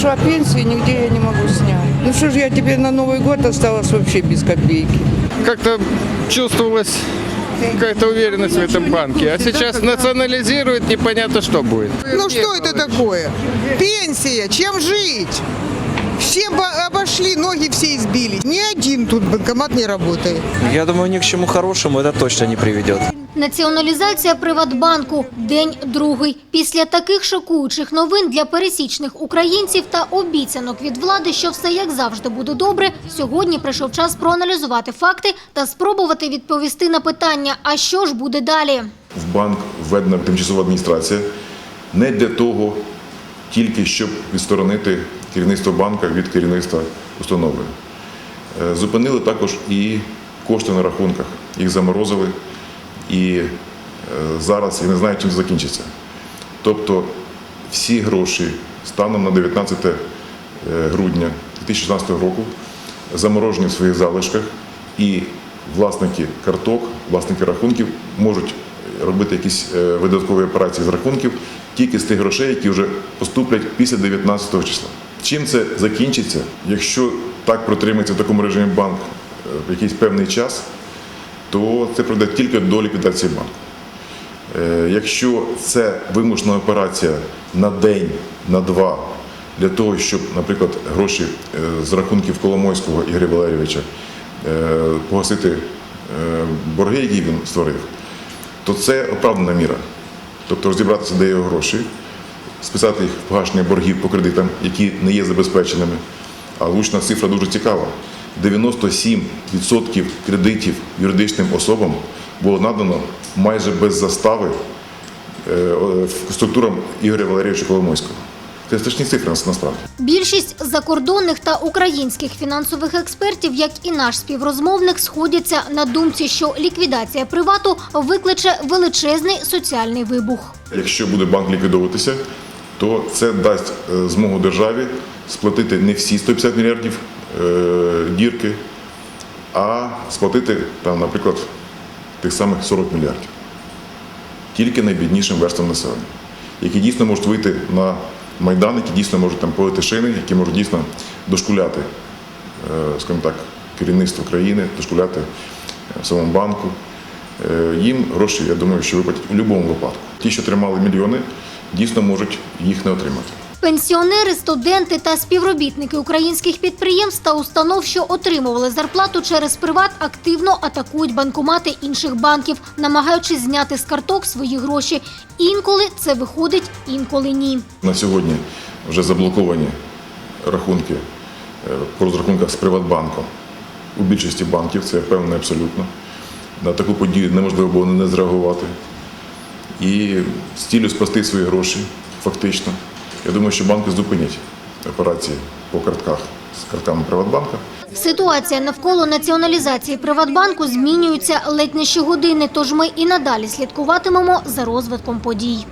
выношу, а пенсии нигде я не могу снять. Ну что же я теперь на Новый год осталась вообще без копейки. как-то чувствовалась какая-то уверенность в этом банке. А сейчас национализируют, непонятно что будет. Ну что это такое? Пенсия, чем жить? Все обошли, ноги все избили. Ни один тут банкомат не работает. Я думаю, ни к чему хорошему это точно не приведет. Націоналізація Приватбанку день другий. Після таких шокуючих новин для пересічних українців та обіцянок від влади, що все як завжди буде добре. Сьогодні прийшов час проаналізувати факти та спробувати відповісти на питання: а що ж буде далі? в банк введена тимчасова адміністрація не для того, тільки щоб відсторонити керівництво банка від керівництва установи. Е, Зупинили також і кошти на рахунках. Їх заморозили, і е, зараз я не знаю, чим закінчиться. Тобто всі гроші станом на 19 грудня 2016 року заморожені в своїх залишках, і власники карток, власники рахунків можуть робити якісь е, видаткові операції з рахунків тільки з тих грошей, які вже поступлять після 19 числа. Чим це закінчиться, якщо так протримається в такому режимі банк е, якийсь певний час, то це приведе тільки до ліквідації банку. Е, Якщо це вимушена операція на день, на два, для того, щоб, наприклад, гроші е, з рахунків Коломойського Ігоря Валерійовича е, погасити борги, які він створив, то це оправдана міра. Тобто розібратися, де його гроші, списати їх в погашення боргів по кредитам, які не є забезпеченими. А влучна цифра дуже цікава. 97% кредитів юридичним особам було надано майже без застави е, структурам Ігоря Валерійовича Коломойського. Це страшні цифри насправді. Більшість закордонних та українських фінансових експертів, як і наш співрозмовник, сходяться на думці, що ліквідація привату викличе величезний соціальний вибух. Якщо буде банк ліквідовуватися, то це дасть е, змогу державі сплатити не всі 150 мільярдів дірки, а сплатити, там, наприклад, тих самих 40 мільярдів. Тільки найбіднішим верствам населення, які дійсно можуть вийти на Майдан, які дійсно можуть там полити шини, які можуть дійсно дошкуляти, е, скажімо так, керівництво країни, дошкуляти е, самому банку. Е, Їм гроші, я думаю, що виплатять у будь-якому випадку. Ті, що тримали мільйони, дійсно можуть їх не отримати. Пенсіонери, студенти та співробітники українських підприємств та установ, що отримували зарплату через приват, активно атакують банкомати інших банків, намагаючись зняти з карток свої гроші. Інколи це виходить, інколи ні. На сьогодні вже заблоковані рахунки е, по розрахунках з Приватбанком у більшості банків, це певне абсолютно. На таку подію неможливо було не зреагувати. І з ціллю спасти свої гроші, фактично. Я думаю, що банки зупинять операції по картках з картками Приватбанка. Ситуація навколо націоналізації Приватбанку змінюється ледь не щогодини, тож ми і надалі слідкуватимемо за розвитком подій.